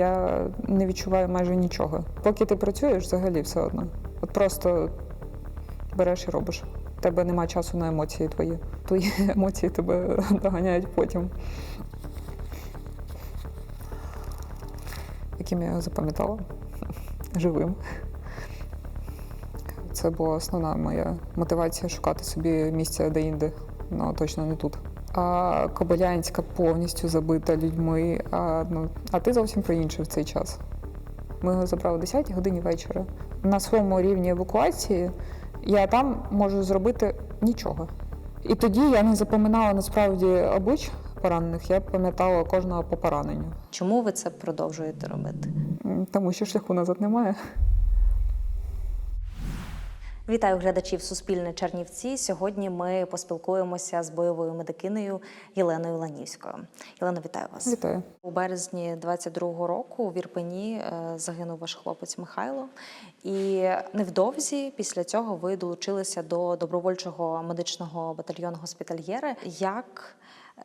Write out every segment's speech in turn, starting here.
Я не відчуваю майже нічого. Поки ти працюєш, взагалі все одно. От просто береш і робиш. У тебе нема часу на емоції твої. Твої емоції тебе доганяють потім. Яким я його запам'ятала? Живим. Це була основна моя мотивація шукати собі місце де-інде, ну точно не тут. А Кобилянська повністю забита людьми. А, ну, а ти зовсім про інше в цей час. Ми його забрали о 10 годині вечора. На своєму рівні евакуації я там можу зробити нічого. І тоді я не запам'ятала насправді облич поранених, я пам'ятала кожного по пораненню. Чому ви це продовжуєте робити? Тому що шляху назад немає. Вітаю глядачів Суспільне Чернівці. Сьогодні ми поспілкуємося з бойовою медикинею Єленою Ланівською. Єлена, вітаю вас. Вітаю. У березні 22-го року у Вірпені е, загинув ваш хлопець Михайло. І невдовзі після цього ви долучилися до добровольчого медичного батальйону госпітальєри. Як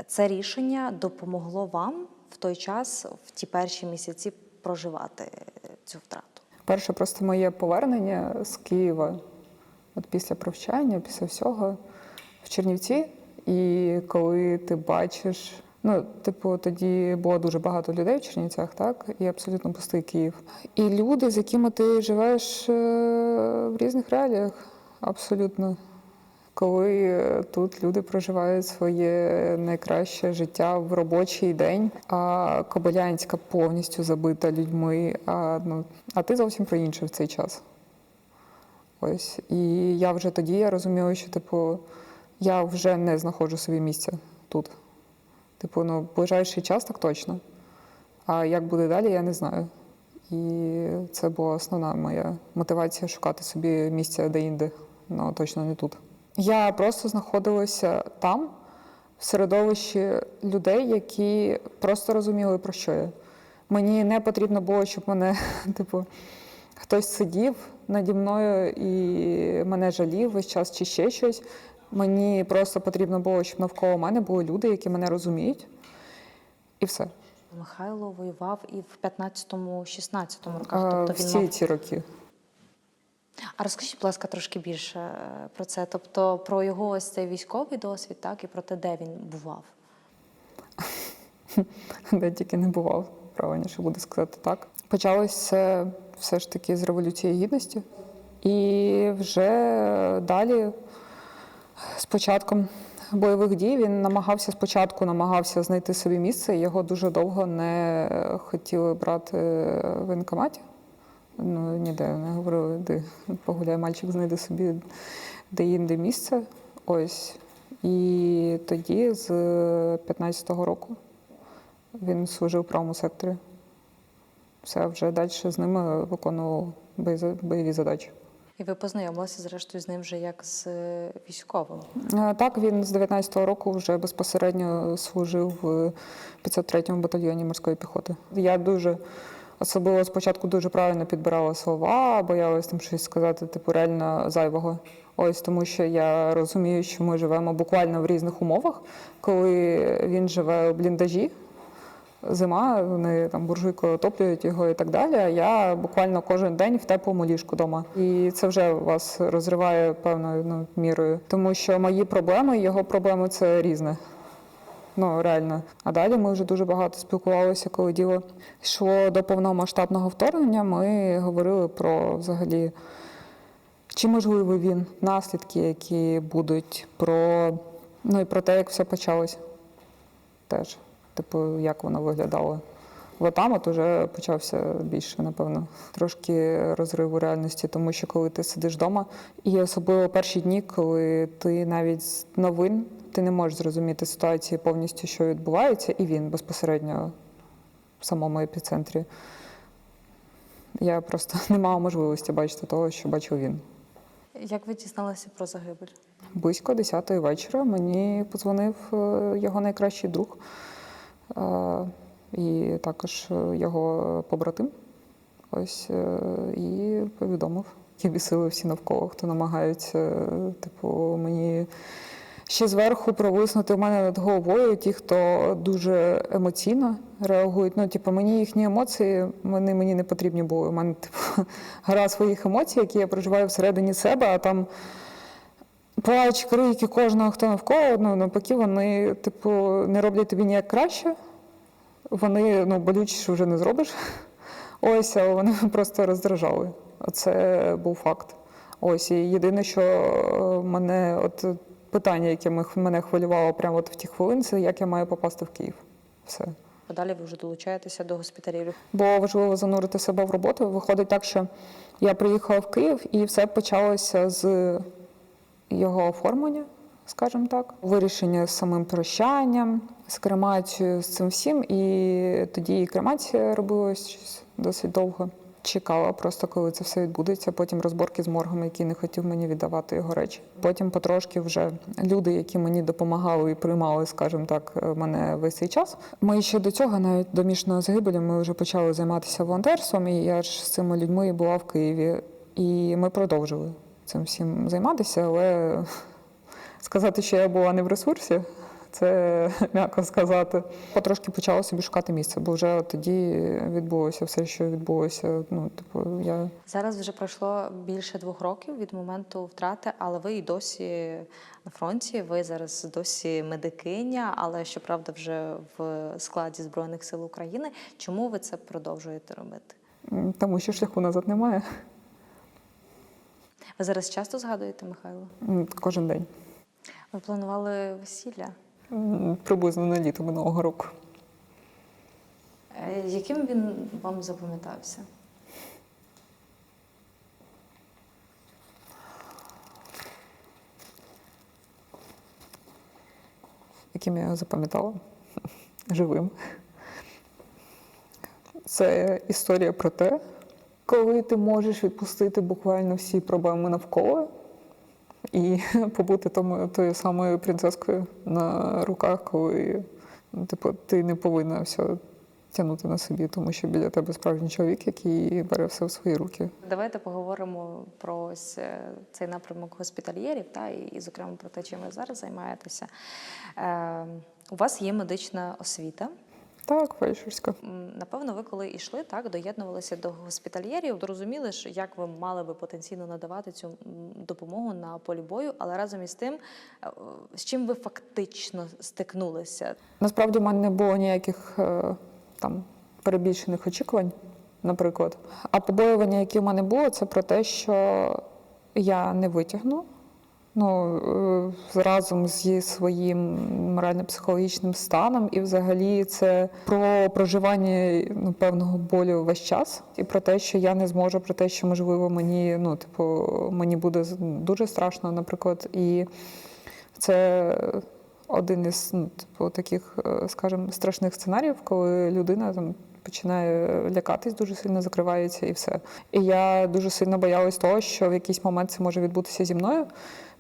це рішення допомогло вам в той час, в ті перші місяці, проживати цю втрату? Перше просто моє повернення з Києва, от після провчання, після всього, в Чернівці. І коли ти бачиш, ну, типу, тоді було дуже багато людей в Чернівцях, так, і абсолютно пустий Київ. І люди, з якими ти живеш е, в різних реаліях, абсолютно. Коли е, тут люди проживають своє найкраще життя в робочий день, а Кобилянська повністю забита людьми, а, ну, а ти зовсім про інше в цей час. Ось. І я вже тоді я розуміла, що типу, я вже не знаходжу собі місця тут. Типу, ну, ближайший час так точно. А як буде далі, я не знаю. І це була основна моя мотивація шукати собі місця де-інде, ну точно не тут. Я просто знаходилася там, в середовищі людей, які просто розуміли, про що я. Мені не потрібно було, щоб мене, типу, хтось сидів наді мною і мене жалів весь час чи ще щось. Мені просто потрібно було, щоб навколо мене були люди, які мене розуміють, і все. Михайло воював і в 15-16 роках. Тобто він Всі мав... ці роки. А розкажіть, будь ласка, трошки більше е, про це. Тобто про його ось цей військовий досвід, так, і про те, де він бував. де тільки не бував, правильніше буде сказати так. Почалось це все ж таки з Революції Гідності. І вже далі, з початком бойових дій, він намагався спочатку намагався знайти собі місце. Його дуже довго не хотіли брати в воєнкоматі. Ну, ніде не говорили, де погуляй, мальчик знайде собі де-інде місце. Ось. І тоді, з 15-го року, він служив в правому секторі. Все, вже далі з ними виконував бойові- задачі. І ви познайомилися зрештою з ним вже як з е, військовим. Е, Так, він з 19-го року вже безпосередньо служив в 503-му батальйоні морської піхоти. Я дуже особливо спочатку дуже правильно підбирала слова, боялась там щось сказати, типу, реально зайвого. Ось тому, що я розумію, що ми живемо буквально в різних умовах, коли він живе у бліндажі. Зима, вони там буржуйкою отоплюють його і так далі. Я буквально кожен день в теплому ліжку вдома. І це вже вас розриває певною ну, мірою. Тому що мої проблеми, його проблеми це різне. Ну, реально. А далі ми вже дуже багато спілкувалися, коли діло йшло до повномасштабного вторгнення. Ми говорили про взагалі, чи можливий він, наслідки, які будуть, про ну і про те, як все почалось теж. Типу, як воно виглядало. От там от уже почався більше, напевно, трошки розриву реальності, тому що коли ти сидиш вдома, і особливо перші дні, коли ти навіть з новин ти не можеш зрозуміти ситуації повністю, що відбувається, і він безпосередньо в самому епіцентрі. Я просто не мала можливості бачити того, що бачив він. Як ви дізналися про загибель? Близько 10-ї вечора мені подзвонив е, його найкращий друг і також його побратим. Ось е, і повідомив. Я бісили всі навколо, хто намагається, типу, мені ще зверху провиснути в мене над головою ті, хто дуже емоційно реагують. Ну, типу, мені їхні емоції вони мені не потрібні були. У мене типу, гра своїх емоцій, які я проживаю всередині себе, а там плач, крики кожного, хто навколо, ну навпаки, вони, типу, не роблять тобі ніяк краще. Вони ну, болючіше вже не зробиш. Ось, а вони просто роздражали. Це був факт. Ось, і єдине, що е, мене, от питання, яке мене хвилювало прямо от в ті хвилини, це як я маю попасти в Київ. Все. Подалі ви вже долучаєтеся до госпіталів. Бо важливо занурити себе в роботу. Виходить так, що я приїхала в Київ, і все почалося з його оформлення, скажімо так, вирішення з самим прощанням, з кремацією, з цим всім. І тоді і кремація робилась досить довго. Чекала просто, коли це все відбудеться. Потім розборки з моргом, який не хотів мені віддавати його речі. Потім потрошки вже люди, які мені допомагали і приймали, скажімо так, мене весь цей час. Ми ще до цього, навіть до мішаної загибелі, ми вже почали займатися волонтерством, і я ж з цими людьми була в Києві. І ми продовжили цим всім займатися, але сказати, що я була не в ресурсі, це м'яко сказати. Потрошки почала собі шукати місце, бо вже тоді відбулося все, що відбулося. Ну, типу, я Зараз вже пройшло більше двох років від моменту втрати, але ви і досі на фронті. Ви зараз досі медикиня, але щоправда, вже в складі Збройних сил України. Чому ви це продовжуєте робити? тому що шляху назад немає Ви зараз часто згадуєте Михайло? Кожен день. Ви планували весілля? Приблизно на літо минулого року. Е, Яким він вам запам'ятався? яким я його запам'ятала живим. Це історія про те, коли ти можеш відпустити буквально всі проблеми навколо і побути тому, тою самою принцескою на руках, коли типу, ти не повинна все тягнути на собі, тому що біля тебе справжній чоловік, який бере все в свої руки. Давайте поговоримо про ось е, цей напрямок госпітальєрів, та і, і, зокрема про те, чим ви зараз займаєтеся. Е, у вас є медична освіта. Так, фельдшерська. Напевно, ви коли йшли, так доєднувалися до госпітальєрів, розуміли, що як ви мали би потенційно надавати цю допомогу на полі бою, але разом із тим, е, з чим ви фактично стикнулися? Насправді в мене не було ніяких е, там перебільшених очікувань, наприклад. А побоювання, які в мене було, це про те, що я не витягну. Ну, е, разом зі своїм морально-психологічним станом, і взагалі це про проживання ну, певного болю весь час, і про те, що я не зможу, про те, що можливо мені, ну, типу, мені буде дуже страшно, наприклад. І це один із ну, типу, таких, е, скажімо, страшних сценаріїв, коли людина там. Починає лякатись, дуже сильно закривається і все. І я дуже сильно боялась того, що в якийсь момент це може відбутися зі мною,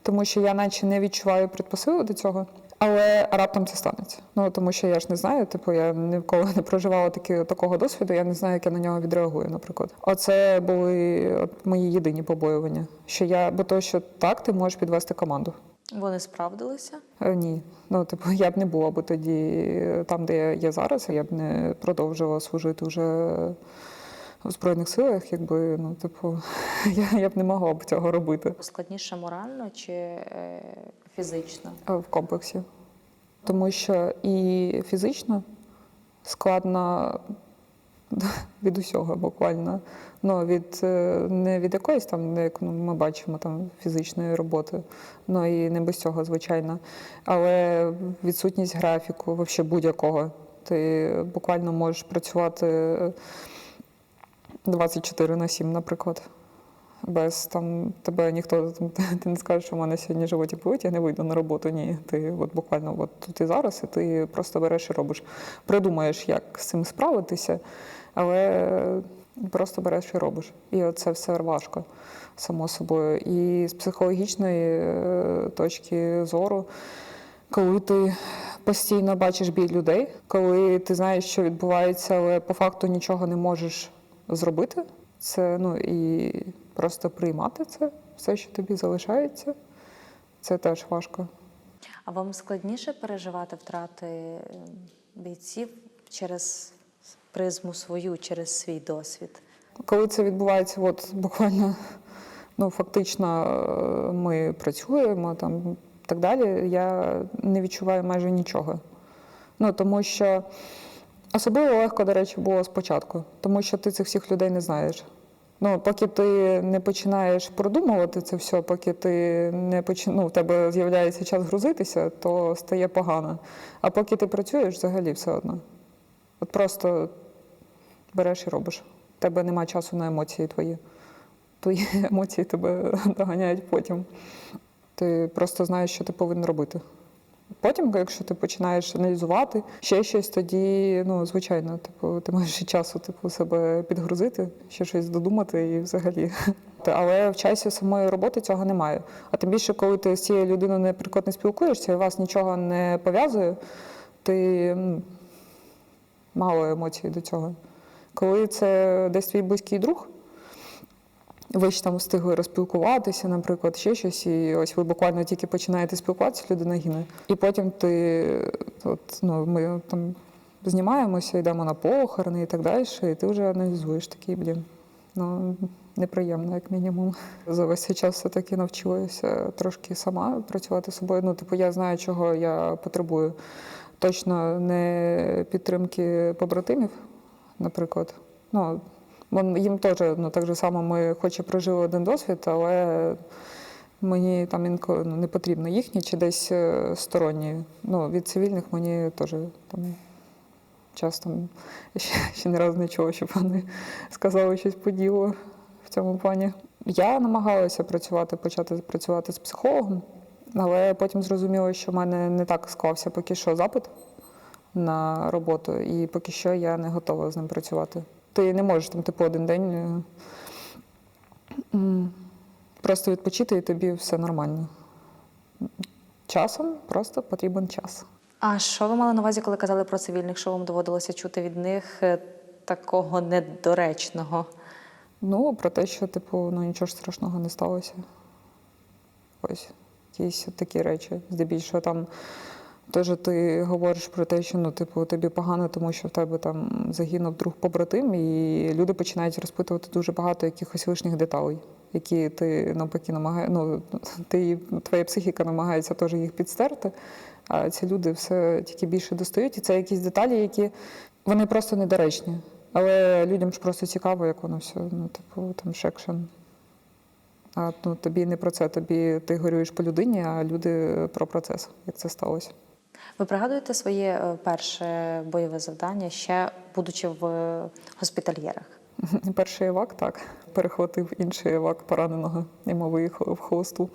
тому що я наче не відчуваю предпосили до цього, але раптом це станеться. Ну тому що я ж не знаю, типу я ніколи не проживала такі, такого досвіду, я не знаю, як я на нього відреагую, наприклад. Оце були от мої єдині побоювання. Що я, бо то, що так, ти можеш підвести команду. Вони справдилися? Е, Ні, ну типу, я б не була б тоді там, де я є зараз, я б не продовжила служити вже в Збройних силах, якби ну, типу, я, я б не могла б цього робити Складніше морально чи е, фізично? е, в комплексі. Тому що і фізично складно від усього буквально. Ну, від, е, не від якоїсь там, як ну, ми бачимо, там фізичної роботи, ну і не без цього, звичайно. Але відсутність графіку, взагалі будь-якого. Ти буквально можеш працювати 24 на 7, наприклад. Без там тебе ніхто ти не скажеш, що в мене сьогодні животик болить, я не вийду на роботу. Ні, ти от буквально от тут і зараз, і ти просто береш і робиш. Придумаєш, як з цим справитися, але просто береш і робиш. І це все важко, само собою. І з психологічної е, точки зору, коли ти постійно бачиш біль людей, коли ти знаєш, що відбувається, але по факту нічого не можеш зробити. Це ну і просто приймати це, все, що тобі залишається, це теж важко. А вам складніше переживати втрати е, бійців через призму свою, через свій досвід? Коли це відбувається, от буквально, ну фактично, е, ми працюємо там так далі, я не відчуваю майже нічого. Ну тому що особливо легко, до речі, було спочатку, тому що ти цих всіх людей не знаєш. Ну, поки ти не починаєш продумувати це все, поки ти не почи... ну, в тебе з'являється час грузитися, то стає погано. А поки ти працюєш, взагалі все одно. От просто береш і робиш. У тебе немає часу на емоції твої. Твої емоції тебе доганяють потім. Ти просто знаєш, що ти повинен робити. Потім, якщо ти починаєш аналізувати ще щось, тоді, ну, звичайно, типу, ти маєш і часу типу, себе підгрузити, ще щось додумати і взагалі. Але в часі самої роботи цього немає. А тим більше, коли ти з цією людиною, наприклад, не спілкуєшся, і вас нічого не пов'язує, ти мало емоцій до цього. Коли це десь твій близький друг, ви ж там встигли розпілкуватися, наприклад, ще щось, і ось ви буквально тільки починаєте спілкуватися, людина гине. І потім ти, от, ну, ми там знімаємося, йдемо на похорони і так далі, і ти вже аналізуєш такий, блін. Ну, неприємно, як мінімум. За весь цей час все-таки навчилася трошки сама працювати з собою. Ну, типу, я знаю, чого я потребую. Точно не підтримки побратимів, наприклад. Ну, вон- їм теж ну, так же само ми хоч і прожили один досвід, але мені там інколи ну, не потрібно їхні чи десь е, сторонні. Ну, від цивільних мені теж там часто ще, ще ні разу не чула, щоб вони сказали щось по ділу в цьому плані. Я намагалася працювати, почати працювати з психологом, але потім зрозуміла, що в мене не так склався поки що запит на роботу, і поки що я не готова з ним працювати. Ти не можеш там, типу, один день е, просто відпочити, і тобі все нормально. Часом просто потрібен час. А що ви мали на увазі, коли казали про цивільних? Що вам доводилося чути від них е, такого недоречного? Ну, про те, що, типу, ну нічого ж страшного не сталося. Ось якісь такі речі. Здебільшого там теж ти говориш про те, що ну, типу, тобі погано, тому що в тебе там загинув друг побратим, і люди починають розпитувати дуже багато якихось лишніх деталей, які ти навпаки намагає, ну, ти, твоя психіка намагається теж їх підстерти, а ці люди все тільки більше достають. І це якісь деталі, які вони просто недоречні. Але людям ж просто цікаво, як воно все, ну, типу, там шекшен. А ну, тобі не про це, тобі ти горюєш по людині, а люди про процес, як це сталося. Ви пригадуєте своє е, перше бойове завдання, ще будучи в е, госпітальєрах? Перший евак так перехватив інший евак пораненого, і ми виїхали в холосту.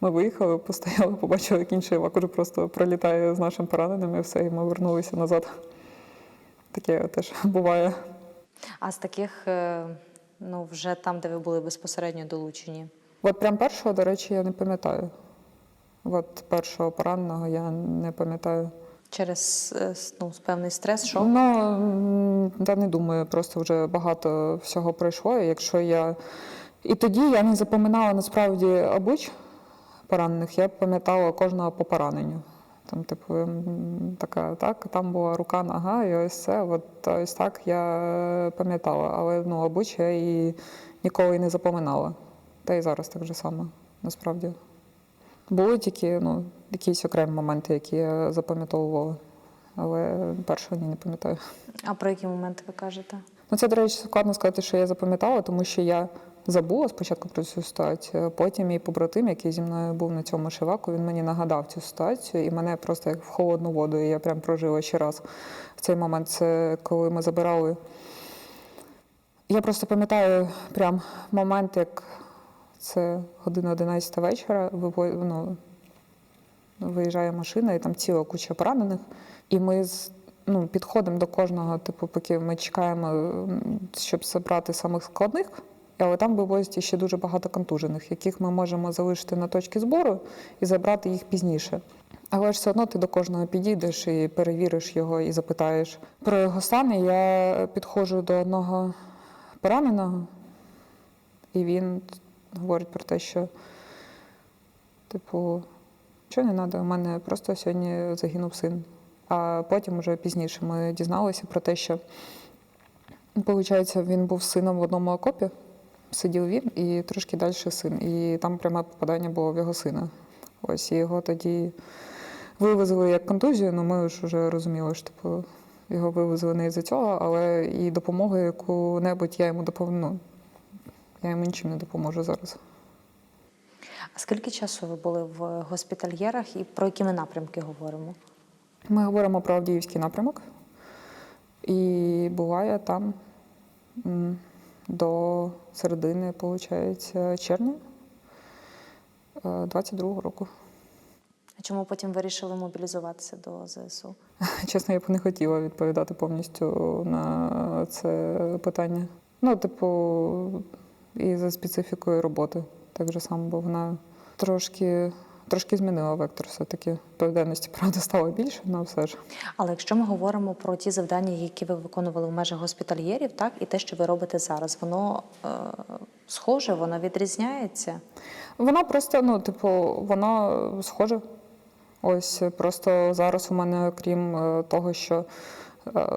Ми виїхали, постояли, побачили, як інший евак уже просто пролітає з нашим пораненим, і все, і ми вернулися назад. Таке теж буває. А з таких, е, ну вже там, де ви були безпосередньо долучені? От прям першого, до речі, я не пам'ятаю. От першого пораненого я не пам'ятаю. Через е, ну, певний стрес, шок? Ну, та не думаю, просто вже багато всього пройшло. І якщо я. І тоді я не запам'ятала насправді облич поранених, я пам'ятала кожного по пораненню. Там, типу, така, так, там була рука, нога, і ось це. От ось так я пам'ятала. Але ну, обличчя я і ніколи не запам'ятала. Та й зараз так же само, насправді. Були тільки ну, якісь окремі моменти, які я запам'ятовувала. Але першого ні, не пам'ятаю. А про які моменти ви кажете? Ну, це, до речі, складно сказати, що я запам'ятала, тому що я забула спочатку про цю ситуацію. Потім мій побратим, який зі мною був на цьому шиваку, він мені нагадав цю ситуацію, і мене просто як в холодну воду. І я прям прожила ще раз в цей момент. Це коли ми забирали. Я просто пам'ятаю прям момент, як це година 11 вечора, ну, виїжджає машина, і там ціла куча поранених. І ми ну, підходимо до кожного, типу, поки ми чекаємо, щоб забрати самих складних. Але там вивозять ще дуже багато контужених, яких ми можемо залишити на точці збору і забрати їх пізніше. Але ж все одно ти до кожного підійдеш і перевіриш його і запитаєш про його стан. Я підходжу до одного пораненого, і він говорить про те, що, типу, Що не треба, у мене просто сьогодні загинув син. А потім, вже пізніше, ми дізналися про те, що виходить, він був сином в одному окопі, сидів він і трошки далі син. І там пряме попадання було в його сина. Ось і його тоді вивезли як контузію, ну ми ж вже розуміли, що типу, його вивезли не із-за цього, але і допомоги яку-небудь я йому допомогу. Я йому нічим не допоможу зараз. А скільки часу ви були в госпітальєрах і про які ми напрямки говоримо? Ми говоримо про Авдіївський напрямок. І була я там до середини, виходить, червня 22-го року. А чому потім вирішили мобілізуватися до ЗСУ? Чесно, я б не хотіла відповідати повністю на це питання. Ну, типу, і за специфікою роботи так же само, бо вона трошки, трошки змінила вектор все-таки. Відповідальності, правда, стало більше, але все ж. Але якщо ми говоримо про ті завдання, які ви виконували в межах госпітальєрів, так і те, що ви робите зараз, воно е, схоже, воно відрізняється. Вона просто, ну, типу, вона схожа. Ось просто зараз у мене, крім е, того, що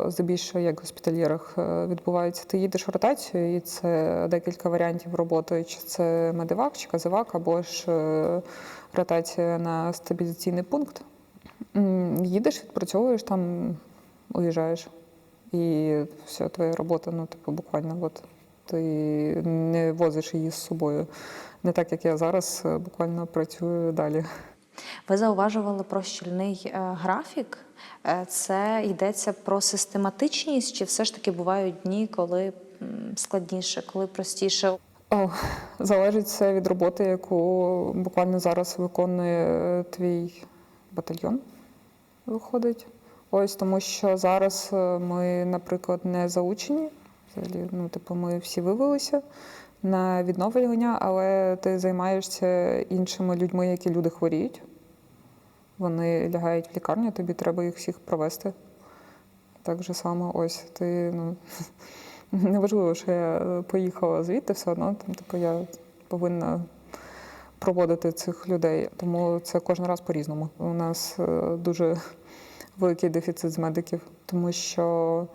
здебільшого як в госпітальєрах е, відбувається, ти їдеш в ротацію, і це декілька варіантів роботи, чи це медивак, чи казивак, або ж е, ротація на стабілізаційний пункт. Їдеш, відпрацьовуєш там, уїжджаєш. І все, твоя робота, ну, типу, буквально от ти не возиш її з собою. Не так, як я зараз е, буквально працюю далі. Ви зауважували про щільний е, графік. Е, Це йдеться про систематичність, чи все ж таки бувають дні, коли складніше, коли простіше? О, залежить все від роботи, яку буквально зараз виконує е, твій батальйон. Виходить. Ось тому, що зараз е, ми, наприклад, не заучені. Взагалі, ну, типу, ми всі вивелися на відновлення, але ти займаєшся іншими людьми, які люди хворіють. Вони лягають в лікарню, тобі треба їх всіх провести. Так же само, ось ти, ну, неважливо, що я е, поїхала звідти, все одно там, типу, я повинна проводити цих людей. Тому це кожен раз по-різному. У нас е, дуже великий дефіцит з медиків, тому що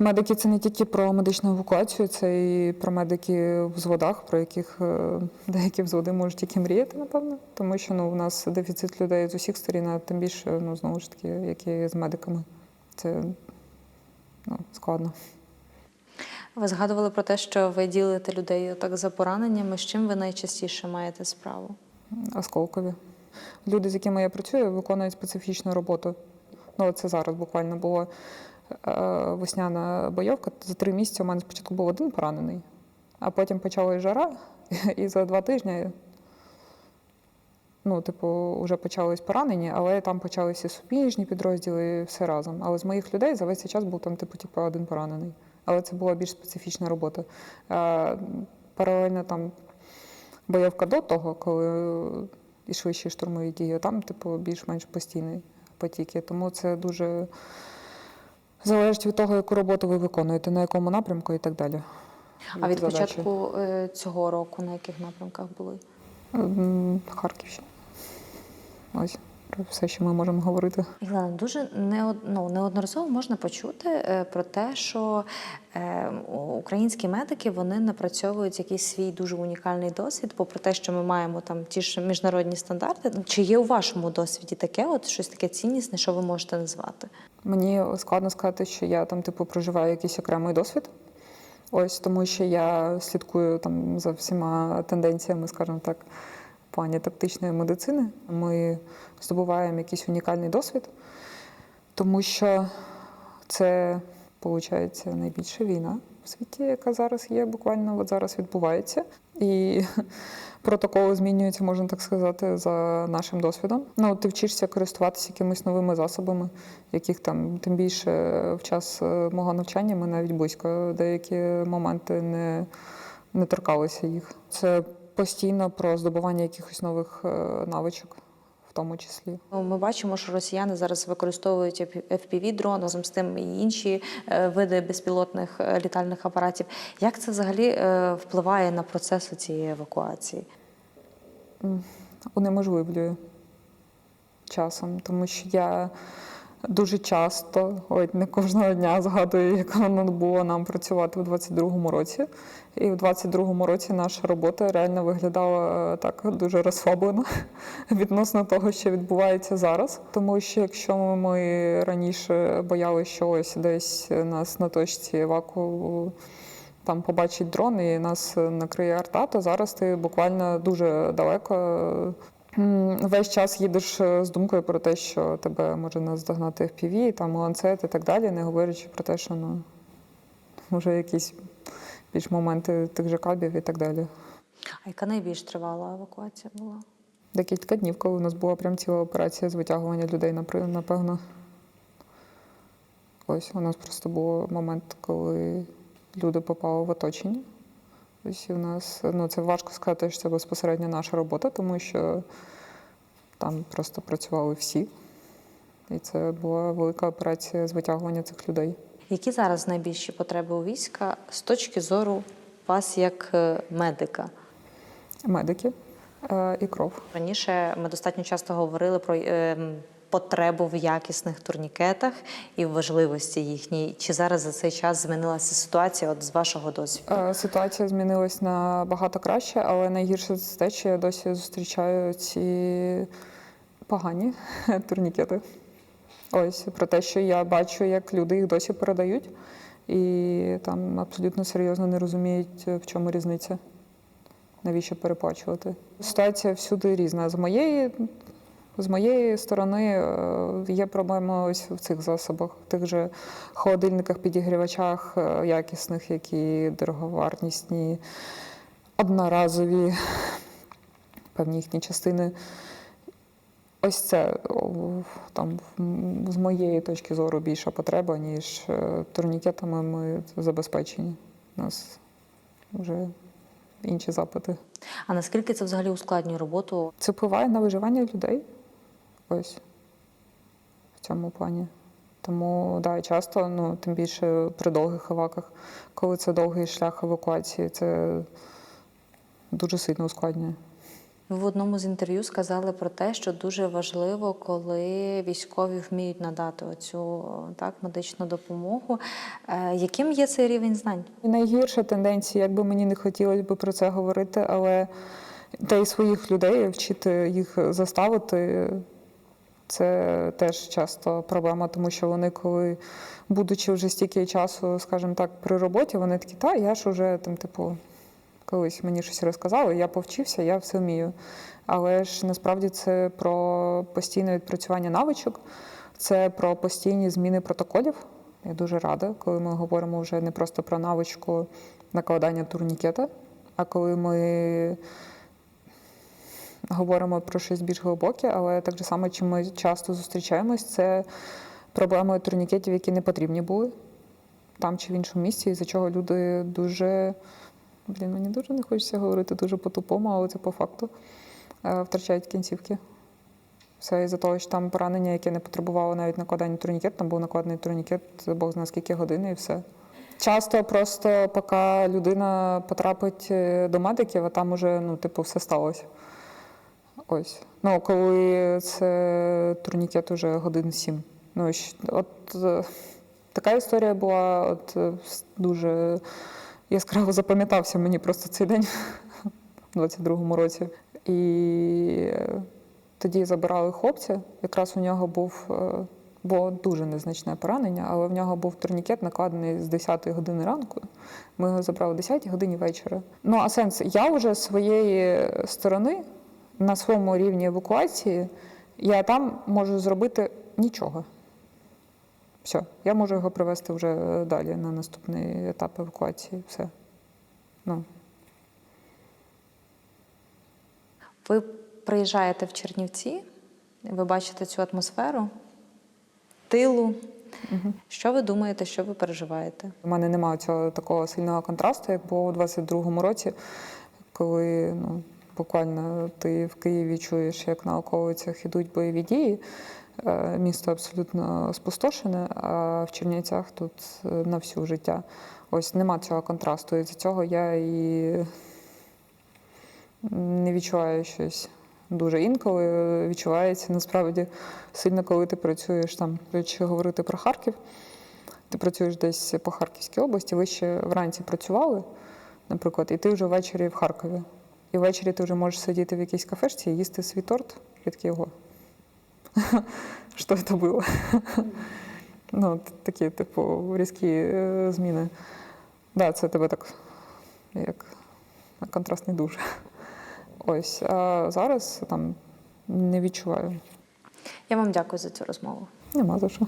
медики це не тільки про медичну евакуацію, це і про медики в взводах, про яких е, деякі взводи можуть тільки мріяти, напевно. Тому що ну, у нас дефіцит людей з усіх сторін, а тим більше, ну, знову ж таки, які з медиками. Це ну, складно. Ви згадували про те, що ви ділите людей так за пораненнями. З чим ви найчастіше маєте справу? осколкові. Люди, з якими я працюю, виконують специфічну роботу. Ну, це зараз буквально було весняна бойовка. За три місяці у мене спочатку був один поранений, а потім почалась жара, і за два тижні. Ну, типу, вже почались поранені, але там почалися суміжні підрозділи, все разом. Але з моїх людей за весь цей час був там, типу, типу, один поранений. Але це була більш специфічна робота. Е, паралельно там бойовка до того, коли йшли ще штурмові дії, там, типу, більш-менш постійні потіки. Тому це дуже залежить від того, яку роботу ви виконуєте, на якому напрямку і так далі. А від Задачі. початку е, цього року на яких напрямках були? Харківщина. Ось про все, що ми можемо говорити. Єлена, дуже неод- ну, неодноразово можна почути е, про те, що е, українські медики вони напрацьовують якийсь свій дуже унікальний досвід, попри те, що ми маємо там ті ж міжнародні стандарти. Чи є у вашому досвіді таке, от щось таке ціннісне, що ви можете назвати? Мені складно сказати, що я там, типу, проживаю якийсь окремий досвід. Ось тому, що я слідкую там за всіма тенденціями, скажімо так, в плані тактичної медицини. Ми здобуваємо якийсь унікальний досвід, тому що це, виходить, найбільша війна в світі, яка зараз є, буквально от зараз відбувається. І протоколи змінюються, можна так сказати, за нашим досвідом. Ну, ти вчишся користуватися якимись новими засобами, яких там тим більше в час е, мого навчання ми навіть близько деякі моменти не, не торкалися їх. Це постійно про здобування якихось нових е, навичок, в тому числі. Ну, Ми бачимо, що росіяни зараз використовують fpv дрон разом з тим і інші е, види безпілотних е, літальних апаратів. Як це взагалі впливає на процес цієї евакуації? унеможливлює. часом, тому що я дуже часто, ой, не кожного дня згадую, як воно було нам працювати у 22-му році. І в 22-му році наша робота реально виглядала е, так дуже розслаблено відносно того, що відбувається зараз. Тому що якщо ми раніше боялися, що ось десь нас на точці еваку там побачить дрон і нас накриє арта, то зараз ти буквально дуже далеко. Весь час їдеш е, з думкою про те, що тебе може наздогнати FPV, там ланцет і так далі, не говорячи про те, що ну, може якісь більш моменти тих же кабів і так далі. А яка найбільш тривала евакуація була? Декілька днів, коли у нас була прям ціла операція з витягування людей, напевно. Ось у нас просто був момент, коли люди попали в оточення. Ось в нас, ну це важко сказати, що це безпосередньо наша робота, тому що там просто працювали всі. І це була велика операція з витягування цих людей. Які зараз найбільші потреби у війська з точки зору вас як е, медика? Медики е, і кров. Раніше ми достатньо часто говорили про е, потребу в якісних турнікетах і в важливості їхній. Чи зараз за цей час змінилася ситуація от з вашого досвіду? Е, Ситуація змінилась набагато краще, але найгірше це те, що я досі зустрічаю ці погані турнікети. Ось про те, що я бачу, як люди їх досі передають, і там абсолютно серйозно не розуміють, в чому різниця. Навіщо переплачувати? Ситуація всюди різна. З моєї, з моєї сторони е, є проблема ось в цих засобах, в тих же холодильниках, підігрівачах е, якісних, які дороговартісні, одноразові, певні їхні частини. Ось це там з моєї точки зору більша потреба, ніж е, турнікетами ми забезпечені. У нас вже інші запити. А наскільки це взагалі ускладнює роботу? Це впливає на виживання людей. Ось в цьому плані. Тому да, часто, ну тим більше при довгих еваках, коли це довгий шлях евакуації, це дуже сильно ускладнює. Ви в одному з інтерв'ю сказали про те, що дуже важливо, коли військові вміють надати оцю так медичну допомогу. Е, яким є цей рівень знань? Найгірша тенденція, як би мені не хотілося б про це говорити, але та й своїх людей вчити їх заставити. Це теж часто проблема, тому що вони, коли, будучи вже стільки часу, скажімо так, при роботі, вони такі, та я ж уже там, типу, колись мені щось розказали, я повчився, я все вмію. Але ж насправді це про постійне відпрацювання навичок, це про постійні зміни протоколів. Я дуже рада, коли ми говоримо вже не просто про навичку накладання турнікета, а коли ми говоримо про щось більш глибоке, але так само, чим ми часто зустрічаємось, це проблеми турнікетів, які не потрібні були там чи в іншому місці, із-за чого люди дуже, блін, мені дуже не хочеться говорити дуже по-тупому, але це по факту е, втрачають кінцівки. Все із-за того, що там поранення, яке не потребувало навіть накладання турнікету, там був накладений турнікет, Бог знає скільки годин і все. Часто просто поки людина потрапить е, до медиків, а там уже ну, типу, все сталося. Ось. Ну, коли це турнікет уже годин сім. Ну, от е, така історія була от, е, дуже яскраво запам'ятався мені просто цей день у 22-му році. І е, тоді забирали хлопця. Якраз у нього був. Було дуже незначне поранення, але в нього був турнікет накладений з 10 години ранку. Ми його забрали о 10 годині вечора. Ну а сенс, я вже з своєї сторони на своєму рівні евакуації, я там можу зробити нічого. Все, я можу його привести вже далі на наступний етап евакуації. Все. Ну, Ви приїжджаєте в Чернівці, ви бачите цю атмосферу, тилу. Що ви думаєте, що ви переживаєте? У мене немає цього такого сильного контрасту, як було у 22-му році, коли ну, буквально ти в Києві чуєш, як на околицях ідуть бойові дії. Е, Місто абсолютно спустошене, а в Чернівцях тут е, на всю життя. Ось нема цього контрасту. І з цього я і не відчуваю щось Дуже інколи відчувається насправді сильно, коли ти працюєш там. Якщо говорити про Харків, ти працюєш десь по Харківській області, ви ще вранці працювали, наприклад, і ти вже ввечері в Харкові. І ввечері ти вже можеш сидіти в якійсь кафешці і їсти свій торт. І такий його. Що це було? Ну, такі, типу, різкі е, зміни. Да, це тебе так як контрастний душ. Ось. А зараз там не відчуваю. Я вам дякую за цю розмову. Нема за що.